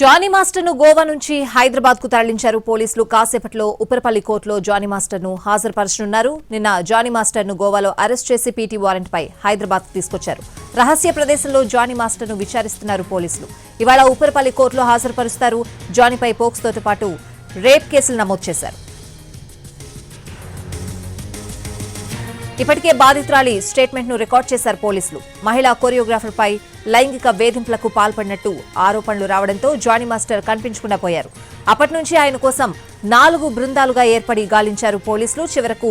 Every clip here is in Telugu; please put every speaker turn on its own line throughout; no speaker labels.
జానీ మాస్టర్ను గోవా నుంచి హైదరాబాద్కు తరలించారు పోలీసులు. కాసేపట్లో ఉపరపల్లి కోర్టులో జానీ మాస్టర్ను హాజరుపరచనున్నారు. నిన్న జానీ మాస్టర్ను గోవాలో అరెస్ట్ చేసి పీటీ వారెంట్ పై హైదరాబాద్ తీసుకొచ్చారు. రహస్య ప్రదేశంలో జానీ మాస్టర్ను విచారిస్తున్నారు పోలీసులు. ఇవాళ ఉపరపల్లి కోర్టులో హాజరుపరుస్తారు. జానీపై పోక్స్తో పాటు రేప్ కేసులు నమోదు చేశారు. ఇప్పటికే బాధితురాలి స్టేట్మెంట్ను రికార్డ్ చేశారు పోలీసులు. మహిళా కొరియోగ్రాఫర్ పై లైంగిక వేధింపులకు పాల్పడినట్టు ఆరోపణలు రావడంతో జానీ మాస్టర్ కనిపించకుండా పోయారు. అప్పటి నుంచి ఆయన కోసం నాలుగు బృందాలుగా ఏర్పడి గాలించారు పోలీసులు. చివరకు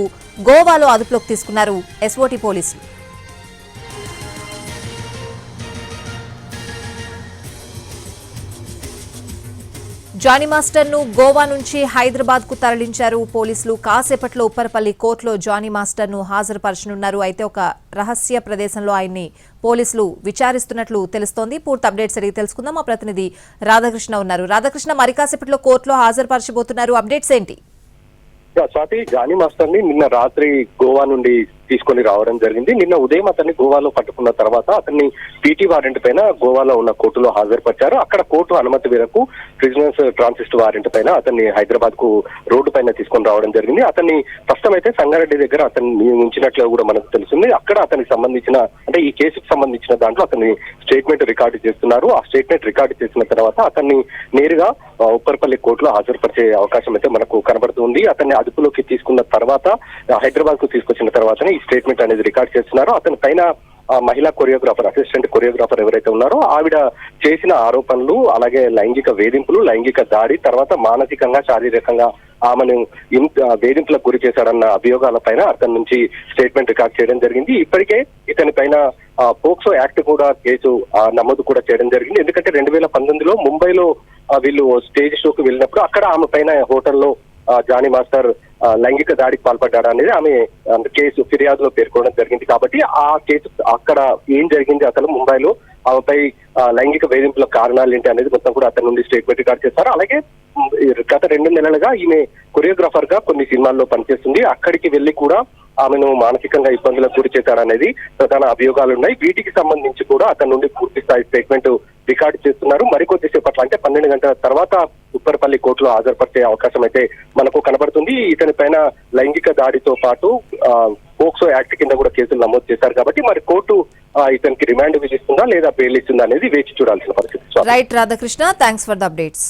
గోవాలో అదుపులోకి తీసుకున్నారు ఎస్ఓటీ పోలీసులు. జానీ మాస్టర్ను గోవా నుంచి హైదరాబాద్కు తరలించారు. పోలీసులు కాసేపట్లో ఉప్పరపల్లి కోర్టులో జానీ మాస్టర్ను హాజరుపరచనున్నారు. అయితే ఒక రహస్య ప్రదేశంలో ఆయన్ని పోలీసులు విచారిస్తున్నట్లు తెలుస్తోంది. పూర్తి అప్డేట్స్ అడిగి తెలుసుకుందాం. మా ప్రతినిధి రాధాకృష్ణ ఉన్నారు. రాధాకృష్ణ మరి కాసేపట్లో కోర్టులో హాజరుపరచబోతున్నారు. అప్డేట్స్ ఏంటి?
స్వాతి జానీ మాస్టర్ని నిన్న రాత్రి గోవా నుండి తీసుకొని రావడం జరిగింది. నిన్న ఉదయం అతన్ని గోవాలో పట్టుకున్న తర్వాత అతన్ని పీటీ వారెంట్ పైన గోవాలో ఉన్న కోర్టులో హాజరుపరిచారు. అక్కడ కోర్టు అనుమతి మేరకు ప్రిజనర్స్ ట్రాన్సిస్ట్ వారెంట్ పైన అతన్ని హైదరాబాద్కు రోడ్డు పైన తీసుకొని రావడం జరిగింది. అతన్ని ప్రస్తుతం అయితే సంగారెడ్డి దగ్గర అతన్ని ఉంచినట్లు కూడా మనకు తెలుస్తుంది. అక్కడ అతనికి సంబంధించిన అంటే ఈ కేసుకు సంబంధించిన దాంట్లో అతన్ని స్టేట్మెంట్ రికార్డు చేస్తున్నారు. ఆ స్టేట్మెంట్ రికార్డు చేసిన తర్వాత అతన్ని నేరుగా ఉప్పరపల్లి ఉప్పర్పల్లి కోర్టులో హాజరుపరిచే అవకాశం అయితే మనకు కనబడుతుంది అతన్ని అదుపులోకి తీసుకున్న తర్వాత హైదరాబాద్కు తీసుకొచ్చిన తర్వాతనే ఈ స్టేట్మెంట్ అనేది రికార్డ్ చేస్తున్నారు. అతని పైన ఆ, మహిళా కొరియోగ్రాఫర్ అసిస్టెంట్ కొరియోగ్రాఫర్ ఎవరైతే ఉన్నారో ఆవిడ చేసిన ఆరోపణలు అలాగే లైంగిక వేధింపులు లైంగిక దాడి తర్వాత మానసికంగా శారీరకంగా ఆమెను వేధింపులకు గురి చేశాడన్న అభియోగాల పైన అతని నుంచి స్టేట్మెంట్ రికార్డ్ చేయడం జరిగింది. ఇప్పటికే ఇతని పైన పోక్సో యాక్ట్ కూడా కేసు ఆ, నమోదు కూడా చేయడం జరిగింది. ఎందుకంటే రెండు వేల పంతొమ్మిదిలో ముంబైలో వీళ్ళు స్టేజ్ షోకి వెళ్ళినప్పుడు అక్కడ ఆమె పైన హోటల్లో జానీ మాస్టర్ ఆ, లైంగిక దాడికి పాల్పడ్డాడు అనేది ఆమె కేసు ఫిర్యాదులో పేర్కొనడం జరిగింది కాబట్టి ఆ కేసు అక్కడ ఏం జరిగింది అసలు ముంబైలో? ఆమెపై లైంగిక వేధింపుల కారణాలు ఏంటి అనేది మొత్తం కూడా అతని నుండి స్టేట్మెంట్ రికార్డ్ చేస్తారు. అలాగే గత రెండు నెలలుగా ఈమె కొరియోగ్రాఫర్గా కొన్ని సినిమాల్లో పనిచేస్తుంది. అక్కడికి వెళ్ళి కూడా ఆమెను మానసికంగా ఇబ్బందులకు గురి చేశారనేది ప్రధాన అభియోగాలు ఉన్నాయి వీటికి సంబంధించి కూడా అతని నుండి పూర్తి స్థాయి స్టేట్మెంట్ రికార్డు చేస్తున్నారు. మరికొద్దిసేపట్లో అంటే పన్నెండు గంటల తర్వాత ఉప్పరపల్లి కోర్టులో హాజరుపరిచే అవకాశం అయితే మనకు కనబడుతుంది. ఇతని పైన లైంగిక దాడితో పాటు పోక్సో యాక్ట్ కింద కూడా కేసులు నమోదు చేశారు కాబట్టి మరి కోర్టు ఇతనికి రిమాండ్ విధిస్తుందా లేదా బెయిల్ ఇస్తుందా అనేది వేచి చూడాల్సిన పరిస్థితి.
Right Radhakrishna thanks for the updates